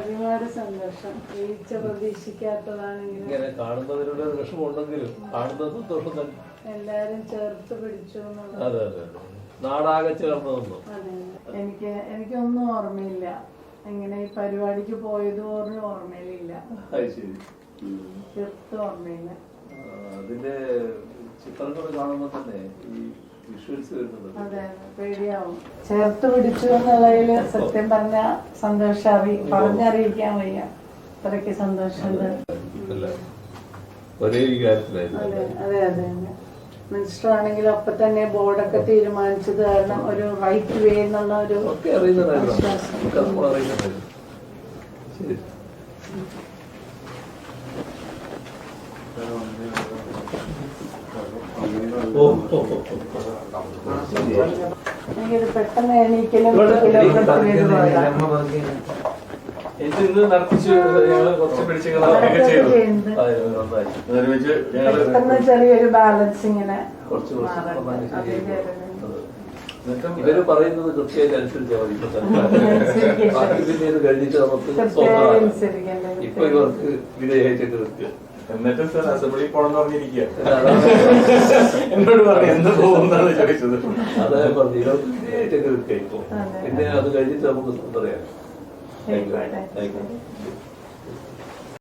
ഒരുപാട് സന്തോഷം വീഴ്ച പ്രതീക്ഷിക്കാത്തതാണെങ്കിലും ഇങ്ങനെ. കാണുന്നതിനുള്ള വിഷമമുണ്ടെങ്കിലും കാണുന്ന സന്തോഷം തന്നെ. എല്ലാരും ചേർത്ത് പിടിച്ചു അതെ അതെ നാടാകെ ചേർന്ന് അതെ എനിക്ക് എനിക്കൊന്നും ഓർമ്മയില്ല. എങ്ങനെ ഈ പരിപാടിക്ക് പോയത് പോലും ഓർമ്മയിലില്ല. അത് ശരി. തീർത്തും ഓർമ്മയില്ല. അതിന്റെ ചിത്രങ്ങൾ കാണുമ്പോൾ തന്നെ ഈ അതെ പേടിയാവും. ചേർത്ത് പിടിച്ചു എന്നുള്ളതിൽ സത്യം പറഞ്ഞ സന്തോഷാവി പറഞ്ഞറിയിക്കാൻ വയ്യ. അത്രയ്ക്ക് സന്തോഷമുണ്ട്. അല്ല ഒരേ അതെ അതെ മിനിസ്റ്റർ ആണെങ്കിലും അപ്പൊ തന്നെ ബോർഡൊക്കെ തീരുമാനിച്ചത് കാരണം ഒരു റൈറ്റ് വേ എന്നുള്ള ഒരു ഓ ഓ, ഓ. എനിക്കിത് പെട്ടെന്ന് എണീക്കലും ഇത് നടത്തിച്ച് ഞങ്ങൾ കുറച്ച് ചെറിയൊരു ബാലൻസ് ഇങ്ങനെ കുറച്ച് ഇവർ പറയുന്നത് കൃത്യമായിട്ട് അനുസരിച്ചാൽ മതി ഇപ്പൊ ബാക്കി കഴിഞ്ഞിട്ട് നമുക്ക് ഇവർക്ക് വിധേയമായിട്ട് നിൽക്കുക എന്നിട്ടും സർ അസംബ്ലി പോണെന്ന് പറഞ്ഞിരിക്കുക എന്നോട് പറഞ്ഞു എന്ത് പോകുന്നാണ് ചോദിച്ചത്. അതായത് പറഞ്ഞു അതെ. പിന്നെ അത് കഴിഞ്ഞിട്ട് നമുക്ക് പറയാം. ആയിക്കോട്ടെ.